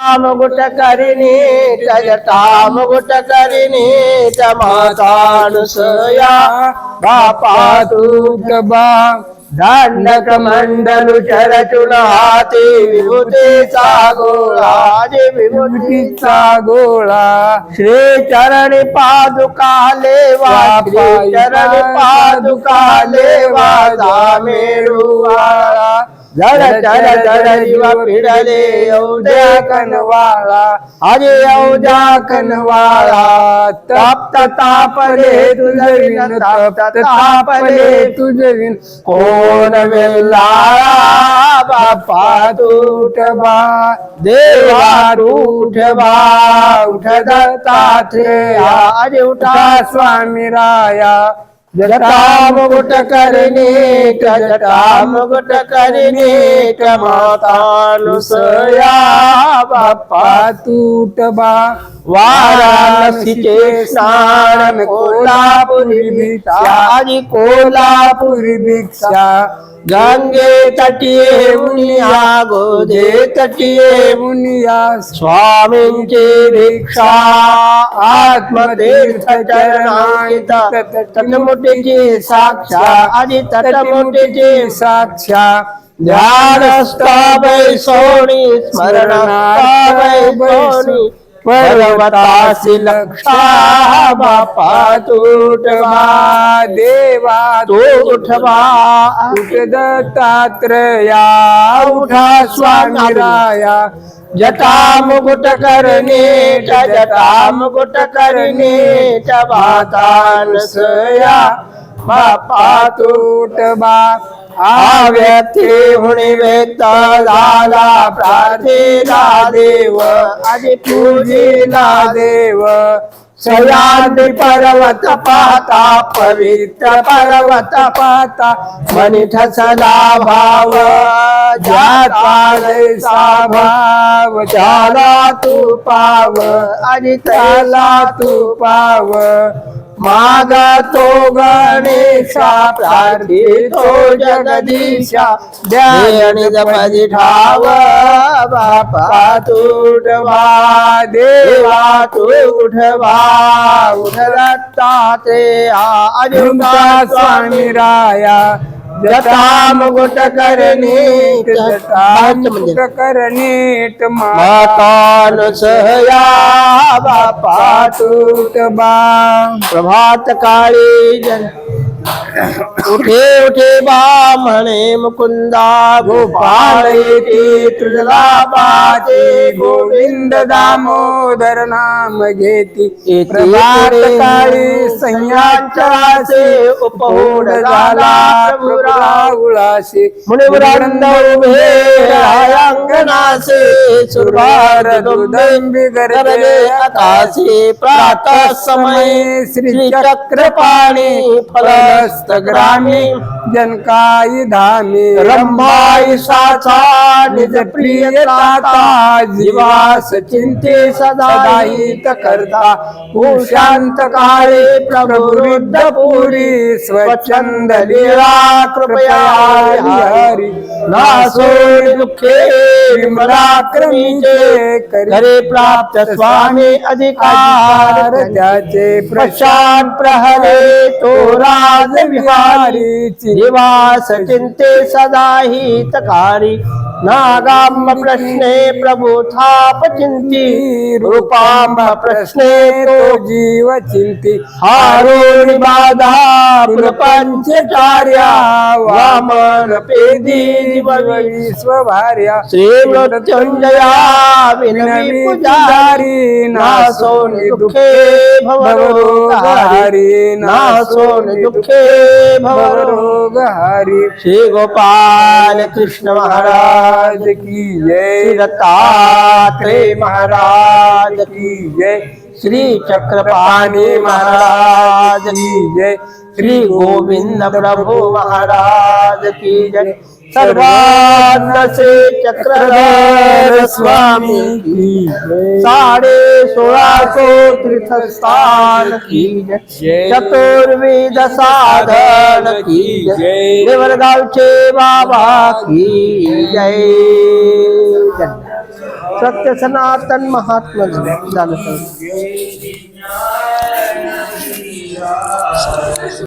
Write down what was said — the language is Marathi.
मुकुट करिणी जटा मुकुट करिणी मातानुसया बापा तुटबा दंडक मंडलु चरचुन हाती विभूतीचा गोळा। जे विभूती मुठीचा गोळा श्री चरणी पादुका लेवा पिडले औद्या कनवाळा हरे औद्या कनवाळा तप्त तापले तुझविन तप्त तापले तुझविन कोण वेल्लाळा बापा तुटबा देवा उठवा उठ दत्तात्रेया अरे उठा स्वामी राया. जटा मुकुट करणे जटा मुकुट करणे मातानुसया बाप्पा तुटबा वाराणसीचे स्नान कोल्हापुरी भिक्षा आजी कोल्हापुरी भिक्षा. गंगे तटीये उनिया गोदे तटिये मुनिया स्वामींची दीक्षा आत्मतीर्थ चरणांत तटमुटीची साक्षा आधी तटमुटीची साक्षा ध्यानस्थ बैसोणी स्मरणास्थ बैसोणी पर्वतासी लक्षा बापा तुटवा देवा तो उठवा उठ दत्तात्रया उठा स्वामी राया जटा मुकुट करणे जटा मुकुट करणे भातानसया बापा तुटबा हा व्यक्ती हुणी व्यक्त झाला प्रार्थीला देव आणि पूजीला देव। सह्याद्री पर्वत पाता पवित्र पर्वत पाता मनी ठसला भाव ज्याचा भाव झाला तू पाव आणि त्याला तू पाव। माग तो गणेशा प्रार्थितो जगदीशा आणि जपदी ठाव बापा तुटवा देवा तू उठवा उठता ते तुमचा स्वामी राया? जटा मुकुट करणे जटा मुकुट करनीट मातानुसया बापा तुटबा प्रभात काळी जन उठे उठे बा म्हणे मुकुंदा गोपाल येते तुझला पाचे गोविंद दामोदर नाम घेती प्रभात काळी संयाचाचे उपहोड झाला प्रभुरावळाशी मुनिवृंद उभे अंगणासे सुरभार दुर्दंबी गरजे आकाशे प्रातः समय श्री चक्रपाणी फलस्त हस्तग्रामी जनकाई धामी रंबाई साचा निज प्रिय जीवास चिंते सदाहित करता भूशांत काळे प्रभुरुद्ध पुरी स्वच्छंद लीला कृपया हरी। नासोड दुःखे विमलाक्रमीचे करे. प्राप्त स्वामी अधिकार. त्याचे प्रशांत प्रहरे तो राज विहारी निवास चिंते सदा हितकारी. नागाम प्रश्ने प्रभु थाप चिंती रूपाम प्रश्ने तो जीव चिंती हारोणी बाधा पुरपंचचार्या वामन पेदी स्वभार्या श्री मृत्युंजया विनवी पुजारी नासो दुःखे भवरोगहारी नासो दुःखे भवरोग हरी। श्री गोपाल कृष्ण महाराज की जय। दत्तात्रेय महाराज की जय। श्री चक्रपाणी महाराज की जय। श्री गोविंद प्रभु महाराज की जय। सर्वांचे चक्रधर स्वामी साडे सोळा सो तीर्थस्थान चतुर्विध साधन देवरगावचे बाबा की जय। सत्य सनातन महात्मा